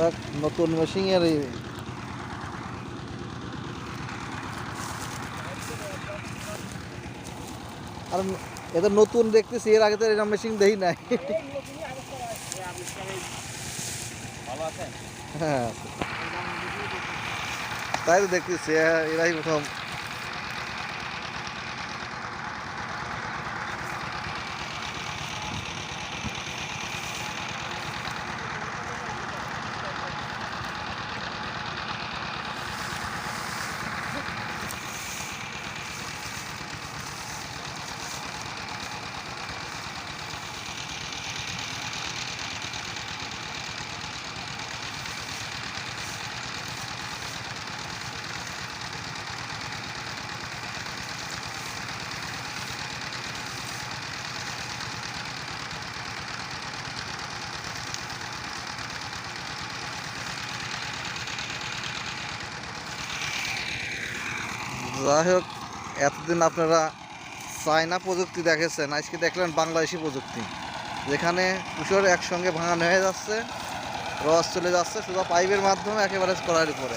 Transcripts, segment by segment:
এক নতুন মেশিনের আর এটা নতুন দেখতেছি, এর আগে তো এরকম মেশিন দেই নাই। হ্যাঁ। তাই তো দেখতেছি এরাই প্রথম। যাই হোক, এতদিন আপনারা চায়না প্রযুক্তি দেখেছেন, আজকে দেখলেন বাংলাদেশি প্রযুক্তি, যেখানে কুশোর একসঙ্গে ভাঙানো হয়ে যাচ্ছে, রস চলে যাচ্ছে, শুধু পাইপের মাধ্যমে একেবারে করার উপরে।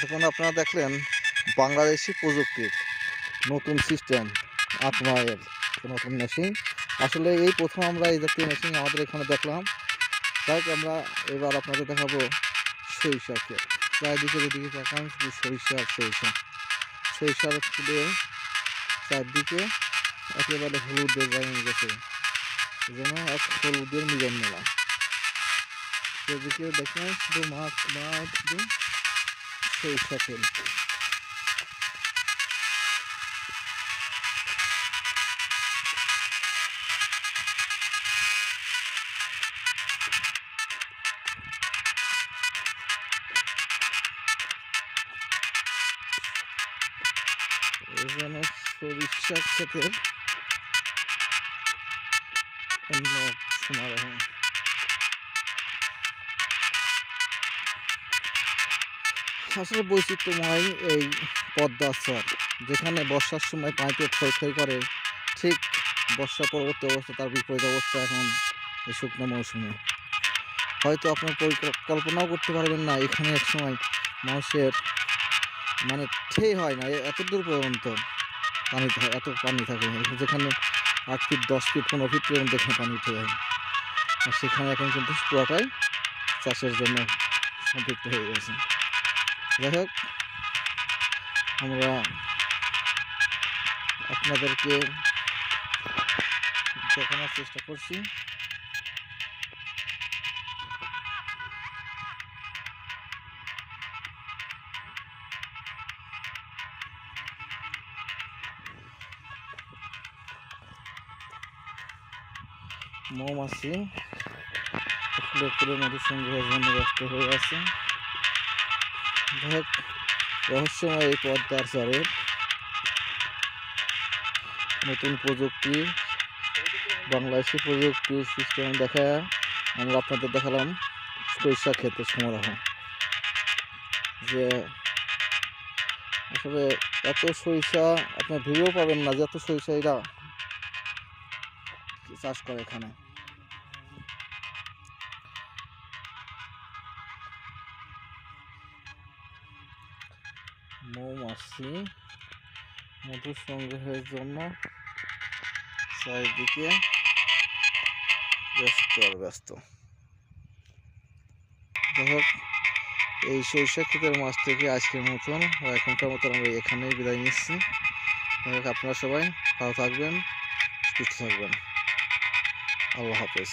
এতক্ষণ আপনারা দেখলেন বাংলাদেশি প্রযুক্তির নতুন সিস্টেম আত্মায়ের নতুন মেশিন আসলে এই প্রথম আমরা এই জাতীয় মেশিন আমাদের এখানে দেখলাম। তাই আমরা এবার আপনাদের দেখাবো সরিষাকে চারিদিকে যেদিকে তাকান, শুধু সরিষা আর সরিষা। সরিষার ফুলে চারদিকে একেবারে হলুদের রঙ গেছে। যেন এক হলুদের মিলন মেলা সেদিকে দেখেন, শুধু মাছ মাছ শুধু for a second. We're gonna slowly check. And uh, more from out of hand. আসলে বৈচিত্র্যময় এই পদ্মা চর যেখানে বর্ষার সময় পানিতে ক্ষয় ক্ষয় করে, ঠিক বর্ষা পরবর্তী অবস্থা তার বিপরীত অবস্থা এখন এই শুকনো মৌসুমে। হয়তো আপনার পরিকল্প- কল্পনাও করতে পারবেন না, এখানে এক সময় মানুষের মানে ঠেই হয় না এত দূর পর্যন্ত পানি এত পানি থাকে, যেখানে আট ফিট, দশ ফিট, পনেরো ফিট পর্যন্ত এখানে পানি উঠে যায়। আর সেখানে এখন কিন্তু পুরাটাই চাষের জন্য সম্পৃক্ত হয়ে গেছে। যাই হোক, আমরা আপনাদেরকে দেখানোর চেষ্টা করছি। মৌমাছি ফুলে ফুলে মধু সংগ্রহের জন্য ব্যস্ত হয়ে আছে। রহস্যময় এই পদ্মার চরের নতুন প্রযুক্তি, বাংলাদেশি প্রযুক্তি সিস্টেম দেখা, আমরা আপনাদের দেখালাম সরিষা ক্ষেতের সমারোহ। যে আসলে এত সরিষা, আপনার ভিডিও পাবেন না যে এত সরিষা এরা চাষ করে এখানে। মৌমাছি মধু সংগ্রহের জন্য চারিদিকে ব্যস্ত। আর ব্যস্ত এই সরিষা ক্ষেতের মাছ থেকে আজকের মতন এখনকার মতন আমরা এখানেই বিদায় নিচ্ছি। আপনারা সবাই ভালো থাকবেন, সুস্থ থাকবেন। আল্লাহ হাফেজ।